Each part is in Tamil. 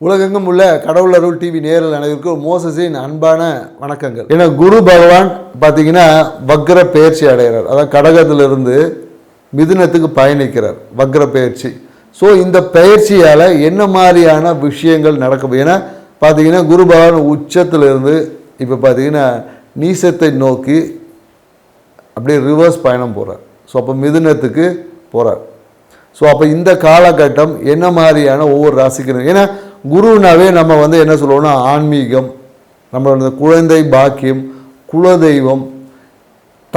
உலகெங்கும் உள்ள கடவுள் அருள் டிவி நேரில் அனைவருக்கும் மோசஸின் அன்பான வணக்கங்கள். ஏன்னா குரு பகவான் பார்த்தீங்கன்னா வக்ர பயிற்சி அடைகிறார். அதாவது கடகத்திலிருந்து மிதுனத்துக்கு பயணிக்கிறார். வக்ர பயிற்சி. ஸோ இந்த பயிற்சியால் என்ன மாதிரியான விஷயங்கள் நடக்கும்? ஏன்னா பார்த்தீங்கன்னா குரு பகவான் உச்சத்திலிருந்து இப்போ பார்த்தீங்கன்னா நீசத்தை நோக்கி அப்படியே ரிவர்ஸ் பயணம் போகிறார் ஸோ அப்போ மிதுனத்துக்கு போகிறார் ஸோ அப்போ இந்த காலகட்டம் என்ன மாதிரியான ஒவ்வொரு ராசிக்கு ஏன்னா குருனாவே நம்ம வந்து என்ன சொல்லுவோம்னா ஆன்மீகம் நம்மளோட குழந்தை பாக்கியம் குலதெய்வம்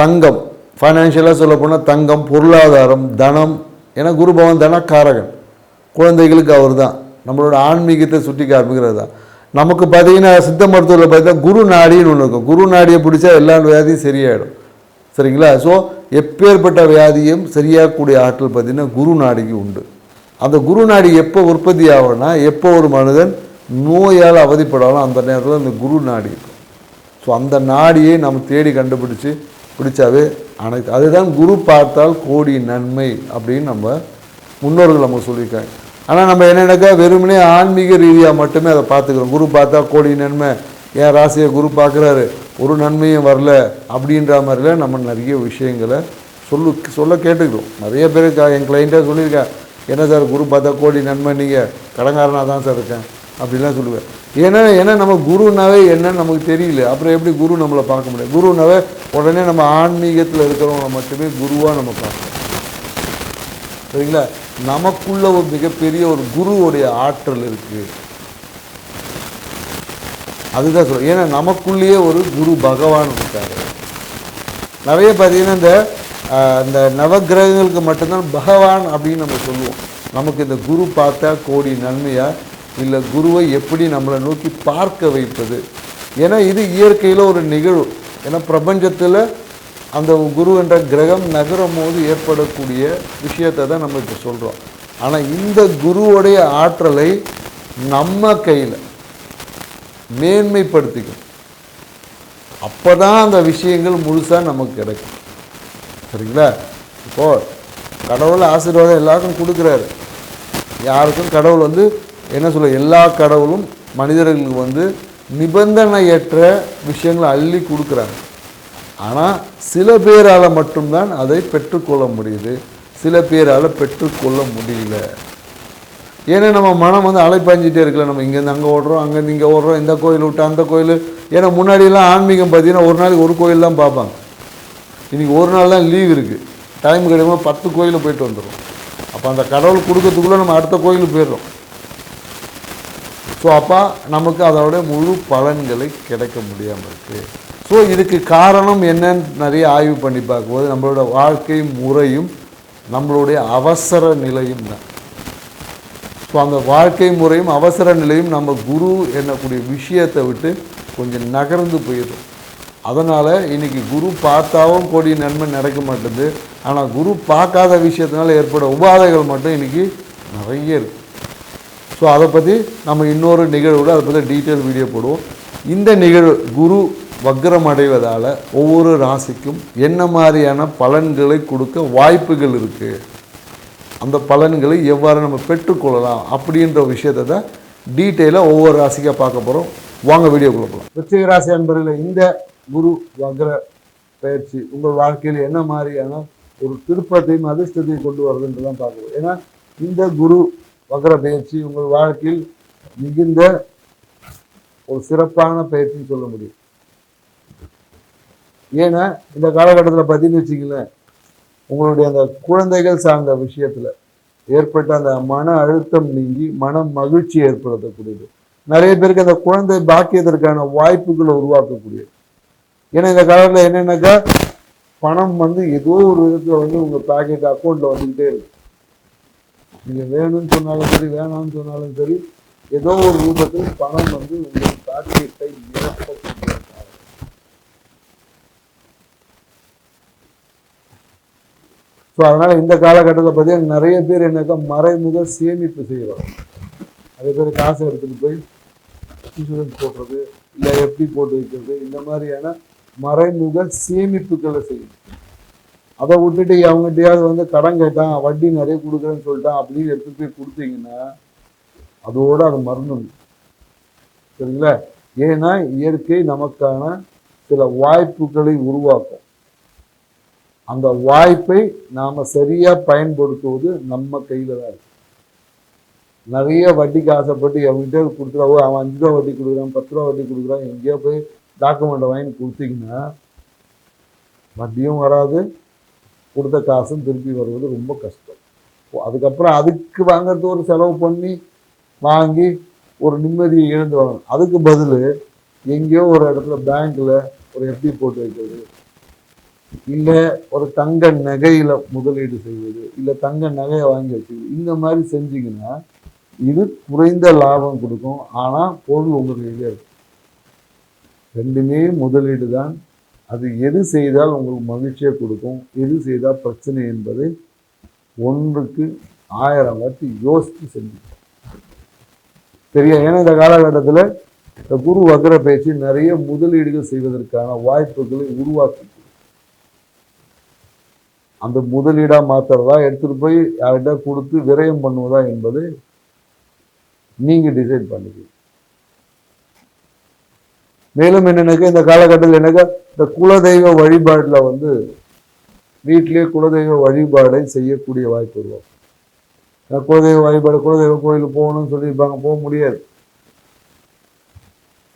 தங்கம் ஃபைனான்ஷியலாக சொல்லப்போனால் தங்கம் பொருளாதாரம் தனம். ஏன்னா குரு பவன் தனக்காரகன். குழந்தைகளுக்கு அவர் தான் நம்மளோட ஆன்மீகத்தை சுட்டி காமிக்கிறது தான். நமக்கு பார்த்தீங்கன்னா சித்த மருத்துவத்தில் பார்த்தா குரு நாடின்னு ஒன்று இருக்கும். குரு நாடியை பிடிச்சா எல்லா வியாதியும் சரியாயிடும். சரிங்களா? ஸோ எப்பேற்பட்ட வியாதியும் சரியாகக்கூடிய ஆற்றல் பார்த்தீங்கன்னா குரு நாடிக்கு உண்டு. அந்த குரு நாடி எப்போ உற்பத்தி ஆகும்னா எப்போ ஒரு மனிதன் நோயால் அவதிப்படாலும் அந்த நேரத்தில் அந்த குரு நாடி இருக்கும். ஸோ அந்த நாடியை நம்ம தேடி கண்டுபிடிச்சு பிடிச்சாவே அனைத்து அதுதான் குரு பார்த்தால் கோடி நன்மை அப்படின்னு நம்ம முன்னோர்கள் நம்ம சொல்லியிருக்காங்க. ஆனால் நம்ம என்னென்னாக்கா வெறுமனே ஆன்மீக ரீதியாக மட்டுமே அதை பார்த்துக்கிறோம். குரு பார்த்தா கோடி நன்மை. என் ராசியை குரு பார்க்குறாரு? ஒரு நன்மையும் வரல அப்படின்ற மாதிரிலாம் நம்ம நிறைய விஷயங்களை சொல்லு சொல்ல கேட்டுக்கிறோம். நிறைய பேர் என் கிளைண்ட்டாக சொல்லியிருக்கேன் என்ன சார் குரு பார்த்தா கோடி நன்மை நீங்கள் கடங்காரனாக தான் சார் இருக்கேன். அப்படிலாம் சொல்லுவேன். ஏன்னா ஏன்னா நம்ம குருனாவே என்னன்னு நமக்கு தெரியல. அப்புறம் எப்படி குரு நம்மளை பார்க்க முடியும்? குருனாவே உடனே நம்ம ஆன்மீகத்தில் இருக்கிறவங்க மட்டுமே குருவாக நம்ம பார்க்கணும் சரிங்களா? நமக்குள்ள ஒரு மிகப்பெரிய ஒரு குருவுடைய ஆற்றல் இருக்குது அதுதான் சொல்லுவோம் ஏன்னா நமக்குள்ளேயே ஒரு குரு பகவான் இருக்காரு. நிறைய பார்த்தீங்கன்னா இந்த இந்த நவக்கிரகங்களுக்கு மட்டும்தான் பகவான் அப்படின்னு நம்ம சொல்லுவோம். நமக்கு இந்த குரு பார்த்தா கோடி நன்மையா? இல்லை குருவை எப்படி நம்மளை நோக்கி பார்க்க வைப்பது? ஏன்னா இது இயற்கையில் ஒரு நிகழ்வு. ஏன்னா பிரபஞ்சத்தில் அந்த குரு என்ற கிரகம் நகரும் போது ஏற்படக்கூடிய விஷயத்தை தான் நம்ம இப்போ சொல்கிறோம் ஆனால் இந்த குருவுடைய ஆற்றலை நம்ம கையில் மேன்மைப்படுத்திக்கும் அப்போ தான் அந்த விஷயங்கள் முழுசாக நமக்கு கிடைக்கும். சரிங்களா? இப்போ கடவுள் ஆசீர்வாதம் எல்லாருக்கும் கொடுக்குறாரு. யாருக்கும் கடவுள் வந்து என்ன சொல்ல எல்லா கடவுளும் மனிதர்களுக்கு வந்து நிபந்தனையற்ற விஷயங்களை அள்ளி கொடுக்குறாங்க. ஆனால் சில பேரால் மட்டும்தான் அதை பெற்றுக்கொள்ள முடியுது. சில பேரால் பெற்றுக்கொள்ள முடியல. ஏன்னா நம்ம மனம் வந்து அலைப்பாஞ்சிட்டே இருக்கல நம்ம இங்கேருந்து அங்கே ஓடுறோம் அங்கேருந்து இங்கே ஓடுறோம் இந்த கோயில் விட்டு அந்த கோயில். ஏன்னா முன்னாடியெல்லாம் ஆன்மீகம் பார்த்தீங்கன்னா ஒரு நாளைக்கு ஒரு கோயில் தான் பார்ப்பாங்க. இன்றைக்கி ஒரு நாள் தான் லீவ் இருக்குது டைம் கிடைக்கும்போது பத்து கோயிலில் போயிட்டு வந்துடும் அப்போ அந்த கடவுள் கொடுக்கறதுக்குள்ளே நம்ம அடுத்த கோயிலுக்கு போயிடுறோம். ஸோ அப்போ நமக்கு அதோட முழு பலன்களை கிடைக்க முடியாமல் இருக்குது ஸோ இதுக்கு காரணம் என்னன்னு நிறைய ஆய்வு பண்ணி பார்க்கும்போது நம்மளோட வாழ்க்கை முறையும் நம்மளுடைய அவசர நிலையும் தான். ஸோ அந்த வாழ்க்கை முறையும் அவசர நிலையும் நம்ம குரு என்னக்கூடிய விஷயத்தை விட்டு கொஞ்சம் நகர்ந்து போயிடும் அதனால் இன்றைக்கி குரு பார்த்தாவும் கோடி நன்மை நடக்க மாட்டேது. ஆனால் குரு பார்க்காத விஷயத்தினால ஏற்பட உபாதைகள் மட்டும் இன்றைக்கி நிறைய இருக்குது ஸோ அதை பற்றி நம்ம இன்னொரு நிகழ்வோட அதை பற்றி டீட்டெயில் வீடியோ போடுவோம். இந்த நிகழ்வு குரு வக்ரம் அடைவதால் ஒவ்வொரு ராசிக்கும் என்ன மாதிரியான பலன்களை கொடுக்க வாய்ப்புகள் இருக்குது அந்த பலன்களை எவ்வாறு நம்ம பெற்றுக்கொள்ளலாம் அப்படின்ற விஷயத்தை தான் டீட்டெயிலாக ஒவ்வொரு ராசிக்காக பார்க்க போகிறோம் வாங்க வீடியோ போகலாம் விருச்சிக ராசி இந்த குரு வக்ர பயிற்சி உங்கள் வாழ்க்கையில் என்ன மாதிரியான ஒரு திருப்பத்தையும் அதிர்ஷ்டத்தையும் கொண்டு வருதுன்றதான் பார்க்கணும். ஏன்னா இந்த குரு வக்ர பயிற்சி உங்கள் வாழ்க்கையில் மிகுந்த ஒரு சிறப்பான பயிற்சின்னு சொல்ல முடியும். ஏன்னா இந்த காலகட்டத்தில் பார்த்தீங்கன்னு வச்சிங்களேன் உங்களுடைய அந்த குழந்தைகள் சார்ந்த விஷயத்துல ஏற்பட்ட அந்த மன அழுத்தம் நீங்கி மன மகிழ்ச்சி ஏற்படுத்தக்கூடியது. நிறைய பேருக்கு அந்த குழந்தை பாக்கியத்திற்கான வாய்ப்புகளை உருவாக்கக்கூடியது. ஏன்னா இந்த காலத்தில் என்னன்னாக்கா பணம் வந்து ஏதோ ஒரு விதத்தில் வந்து உங்க பாக்கெட் அக்கௌண்ட்டில் வந்துக்கிட்டே இருக்கு. நீங்கள் வேணும்னு சொன்னாலும் சரி வேணாம்னு சொன்னாலும் சரி ஏதோ ஒரு ரூபத்தில் பணம் வந்து உங்கள் பாக்கெட்டை நிரப்பக்கூடிய ஸோ அதனால் இந்த காலகட்டத்தை பார்த்தீங்கன்னா நிறைய பேர் என்னக்கா மறைமுக சேமிப்பு செய்வாங்க. நிறைய பேர் காசை எடுத்துகிட்டு போய் இன்சூரன்ஸ் போடுறது இல்லை எப்படி போட்டு வைக்கிறது இந்த மாதிரியான மறைமுக சேமிப்புகளை செய்யும். அதை விட்டுட்டு அவங்ககிட்டயாவது வந்து கடன் கேட்டான் வட்டி நிறைய கொடுக்குறேன்னு சொல்லிட்டான் அப்படின்னு எடுத்து போய் கொடுத்தீங்கன்னா அதோட அது மறந்துடும். சரிங்களா? ஏன்னா இயற்கை நமக்கான சில வாய்ப்புகளை உருவாக்கும். அந்த வாய்ப்பை நாம் சரியாக பயன்படுத்துவது நம்ம கையில் தான் இருக்கு. நிறைய வட்டிக்கு ஆசைப்பட்டு அவன்கிட்ட கொடுத்துருவோ ஓ, அவன் அஞ்சு ரூபா வட்டி கொடுக்குறான் பத்து ரூபா வட்டி கொடுக்குறான் எங்கேயோ போய் டாக்குமெண்ட்டை வாங்கி கொடுத்தீங்கன்னா வட்டியும் வராது கொடுத்த காசும் திருப்பி வருவது ரொம்ப கஷ்டம். அதுக்கப்புறம் அதுக்கு வாங்கிறது ஒரு செலவு பண்ணி வாங்கி ஒரு நிம்மதியை இழந்து வரணும் அதுக்கு பதில் எங்கேயோ ஒரு இடத்துல பேங்க்கில் ஒரு எஃப்டி போட்டு வைக்கிறது இல்லை ஒரு தங்க நகையில் முதலீடு செய்வது இல்லை தங்க நகையை வாங்கி வச்சுக்கிறது இந்த மாதிரி செஞ்சிங்கன்னா இது குறைந்த லாபம் கொடுக்கும். ஆனால் பொருள் உங்க கையில் இருக்கும் ரெண்டுமே முதலீடு தான் அது எது செய்தால் உங்களுக்கு மகிழ்ச்சியை கொடுக்கும் எது செய்தால் பிரச்சனை என்பதை ஒன்றுக்கு ஆயிரம் வாட்டி யோசித்து செஞ்சு சரியா? ஏன்னா இந்த காலகட்டத்தில் இந்த குரு வக்ர பயிற்சி நிறைய முதலீடுகள் செய்வதற்கான வாய்ப்புகளை உருவாக்கி அந்த முதலீடாக மாத்துறதா எடுத்துகிட்டு போய் யார்கிட்ட கொடுத்து விரயம் பண்ணுவதா என்பது நீங்கள் டிசைட் பண்ணிக்கணும் மேலும் என்னென்னாக்கா இந்த காலகட்டத்தில் என்னக்கா இந்த குலதெய்வ வழிபாட்டில் வந்து வீட்டிலேயே குலதெய்வ வழிபாடை செய்யக்கூடிய வாய்ப்பு உருவாகும். குலதெய்வ வழிபாடு குலதெய்வ கோயிலுக்கு போகணும்னு சொல்லியிருப்பாங்க போக முடியாது.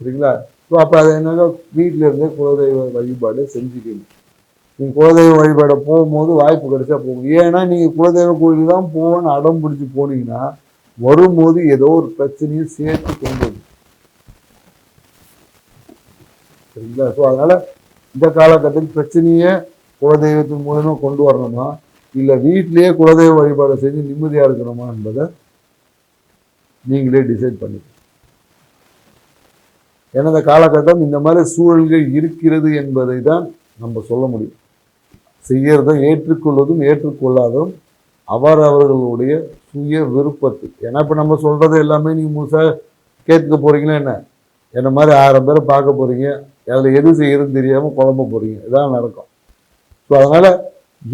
சரிங்களா? ஸோ அப்போ அது என்னன்னா வீட்டிலேருந்தே குலதெய்வ வழிபாடை செஞ்சுக்கணும். நீங்கள் குலதெய்வ வழிபாடை போகும்போது வாய்ப்பு கிடைச்சா போகும். ஏன்னா நீங்கள் குலதெய்வ கோயிலுக்கு தான் போகணும்னு அடம் பிடிச்சி போனீங்கன்னா வரும்போது ஏதோ ஒரு பிரச்சனையும் சேர்த்து கொண்டு சரிங்களா ஸோ அதனால் இந்த காலகட்டத்தில் பிரச்சனையை குலதெய்வத்தின் மூலமா கொண்டு வரணுமா? இல்லை வீட்டிலேயே குலதெய்வ வழிபாடு செஞ்சு நிம்மதியாக இருக்கணுமா என்பதை நீங்களே டிசைட் பண்ணிக்கணும் ஏன்னா இந்த காலகட்டம் இந்த மாதிரி சூழல்கள் இருக்கிறது என்பதை தான் நம்ம சொல்ல முடியும். செய்கிறத ஏற்றுக்கொள்வதும் ஏற்றுக்கொள்ளாததும் அவர்களுடைய சுய விருப்பத்து. ஏன்னா இப்போ நம்ம சொல்கிறது எல்லாமே நீங்கள் முழுசாக கேட்க போகிறீங்களா என்ன? என்ன மாதிரி ஆயிரம் பேரை பார்க்க போகிறீங்க அதில் எது செய்யறதுன்னு தெரியாமல் குழம்ப போகிறீங்க இதான் நடக்கும். ஸோ அதனால்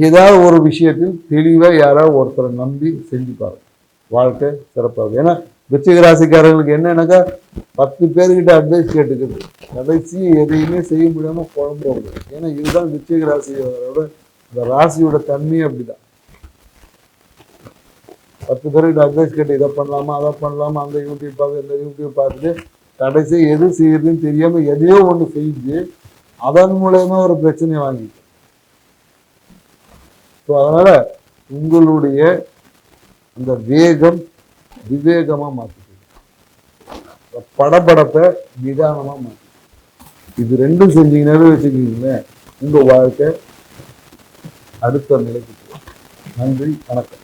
ஏதாவது ஒரு விஷயத்தில் தெளிவாக யாராவது ஒருத்தரை நம்பி செஞ்சு பாருங்க. வாழ்க்கை சிறப்பாக இருக்கும். ஏன்னா விச்சிக ராசிக்காரர்களுக்கு என்னன்னாக்கா பத்து பேர்கிட்ட அட்வைஸ் கேட்டுக்கிறது. கடைசி எதையுமே செய்ய முடியாமல் குழம்பு வருது ஏன்னா இதுதான் விச்சிக ராசியோட இந்த ராசியோட தன்மையே அப்படிதான். பத்து பேர்கிட்ட அட்வைஸ் கேட்டு இதை பண்ணலாமா அதை பண்ணலாமா அந்த யூடியூப் பார்த்து இந்த யூடியூப் பார்த்துட்டு கடைசி எது செய்யறதுன்னு தெரியாம எதையோ ஒன்று செஞ்சு அதன் மூலயமா ஒரு பிரச்சனையை வாங்கி ஸோ அதனால உங்களுடைய அந்த வேகம் விவேகமா மாற்றிக்கணும் படப்படத்தை நிதானமா மாற்றிக்கணும் இது ரெண்டும் செஞ்சீங்கன்னாவே வச்சுக்கிங்களேன் உங்க வாழ்க்கை அடுத்த நிலைக்கு நன்றி வணக்கம்.